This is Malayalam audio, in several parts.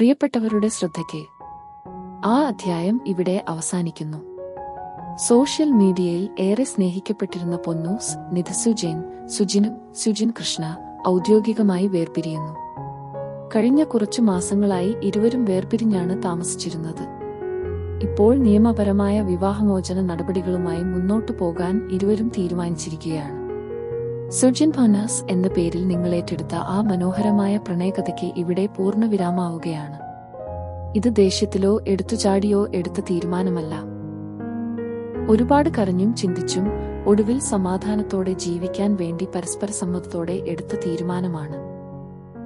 പ്രിയപ്പെട്ടവരുടെ ശ്രദ്ധയ്ക്ക് ആ അധ്യായം ഇവിടെ അവസാനിക്കുന്നു. സോഷ്യൽ മീഡിയയിൽ ഏറെ സ്നേഹിക്കപ്പെട്ടിരുന്ന പൊന്നൂസ് നിധസു ജെയിൻ സുജിനും സുജിൻ കൃഷ്ണ ഔദ്യോഗികമായി വേർപിരിയുന്നു. കഴിഞ്ഞ കുറച്ചു മാസങ്ങളായി ഇരുവരും വേർപിരിഞ്ഞാണ് താമസിച്ചിരുന്നത്. ഇപ്പോൾ നിയമപരമായ വിവാഹമോചന നടപടികളുമായി മുന്നോട്ടു പോകാൻ ഇരുവരും തീരുമാനിച്ചിരിക്കുകയാണ്. സുജിൻ ഭനാസ് എന്ന പേരിൽ നിങ്ങൾ ഏറ്റെടുത്ത ആ മനോഹരമായ പ്രണയകഥയ്ക്ക് ഇവിടെ പൂർണവിരാമാവുകയാണ് ഇത് ദേഷ്യത്തിലോ എടുത്തുചാടിയോ എടുത്ത തീരുമാനമല്ല. ഒരുപാട് കരഞ്ഞും ചിന്തിച്ചും ഒടുവിൽ സമാധാനത്തോടെ ജീവിക്കാൻ വേണ്ടി പരസ്പര സമ്മതത്തോടെ എടുത്ത തീരുമാനമാണ്.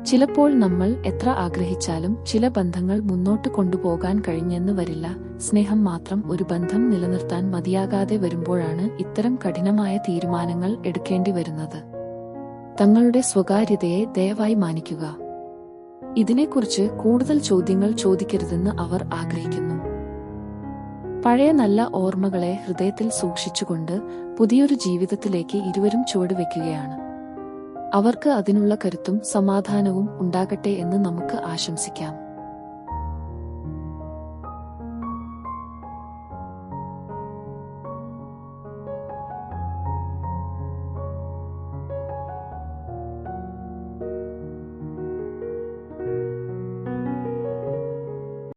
ചിലപ്പോൾ നമ്മൾ എത്ര ആഗ്രഹിച്ചാലും ചില ബന്ധങ്ങൾ മുന്നോട്ട് കൊണ്ടുപോകാൻ കഴിഞ്ഞെന്ന് വരില്ല. സ്നേഹം മാത്രം ഒരു ബന്ധം നിലനിർത്താൻ മതിയാകാതെ വരുമ്പോഴാണ് ഇത്തരം കഠിനമായ തീരുമാനങ്ങൾ എടുക്കേണ്ടി വരുന്നത്. തങ്ങളുടെ സ്വകാര്യതയെ ദയവായി മാനിക്കുക. ഇതിനെക്കുറിച്ച് കൂടുതൽ ചോദ്യങ്ങൾ ചോദിക്കരുതെന്ന് അവർ ആഗ്രഹിക്കുന്നു. പഴയ നല്ല ഓർമ്മകളെ ഹൃദയത്തിൽ സൂക്ഷിച്ചുകൊണ്ട് പുതിയൊരു ജീവിതത്തിലേക്ക് ഇരുവരും ചുവടുവെക്കുകയാണ്. അവർക്ക് അതിനുള്ള കരുത്തും സമാധാനവും ഉണ്ടാകട്ടെ എന്ന് നമുക്ക് ആശംസിക്കാം.